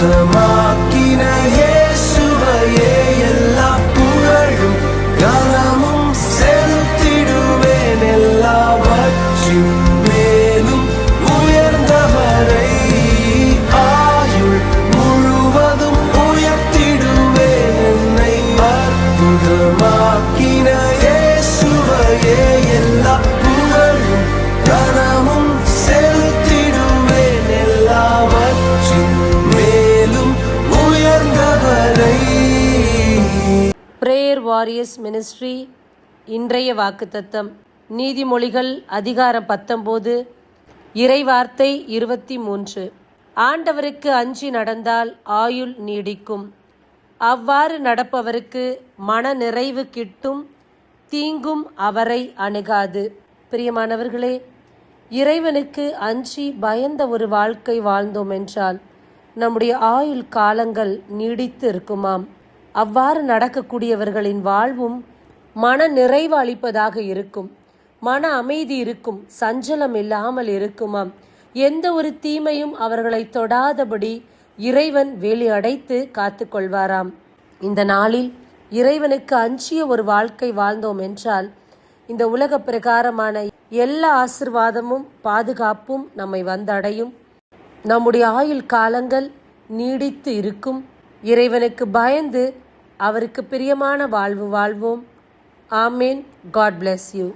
சொந்தமாக்கின இயேசுவையே எல்லா புகழும் கனமும் செலுத்திடுவேன் எல்லாவற்றும் மேலும் உயர்ந்தவரை. ஆயுள் முழுவதும் உயர்த்திடுவேன் என்னை அற்புதமாக்கின இயேசுவையே எல்லா வாரியர்ஸ் மினிஸ்ட்ரி இன்றைய வாக்குத்தத்தம். நீதிமொழிகள் அதிகாரம் பத்தொம்போது இறைவார்த்தை இருபத்தி மூன்று ஆண்டவருக்கு அஞ்சி நடந்தால் ஆயுள் நீடிக்கும். அவ்வாறு நடப்பவருக்கு மன நிறைவு கிட்டும் தீங்கும் அவரை அணுகாது. பிரியமானவர்களே இறைவனுக்கு அஞ்சி பயந்த ஒரு வாழ்க்கை வாழ்ந்தோம் என்றால் நம்முடைய ஆயுள் காலங்கள் நீடித்து இருக்குமாம். அவ்வாறு நடக்கக்கூடியவர்களின் வாழ்வும் மன நிறைவு அளிப்பதாக இருக்கும். மன அமைதி இருக்கும். சஞ்சலம் இல்லாமல் இருக்குமாம். எந்த ஒரு தீமையும் அவர்களை தொடாதபடி இறைவன் வேலி அடைத்து காத்துக்கொள்வாராம் இந்த நாளில் இறைவனுக்கு அஞ்சிய ஒரு வாழ்க்கை வாழ்ந்தோம் என்றால் இந்த உலக பிரகாரமான எல்லா ஆசிர்வாதமும் பாதுகாப்பும் நம்மை வந்தடையும். நம்முடைய ஆயுள் காலங்கள் நீடித்து இருக்கும். இறைவனுக்கு பயந்து அவருக்கு பிரியமான வாழ்வு வாழ்வோம். ஆமேன். God bless you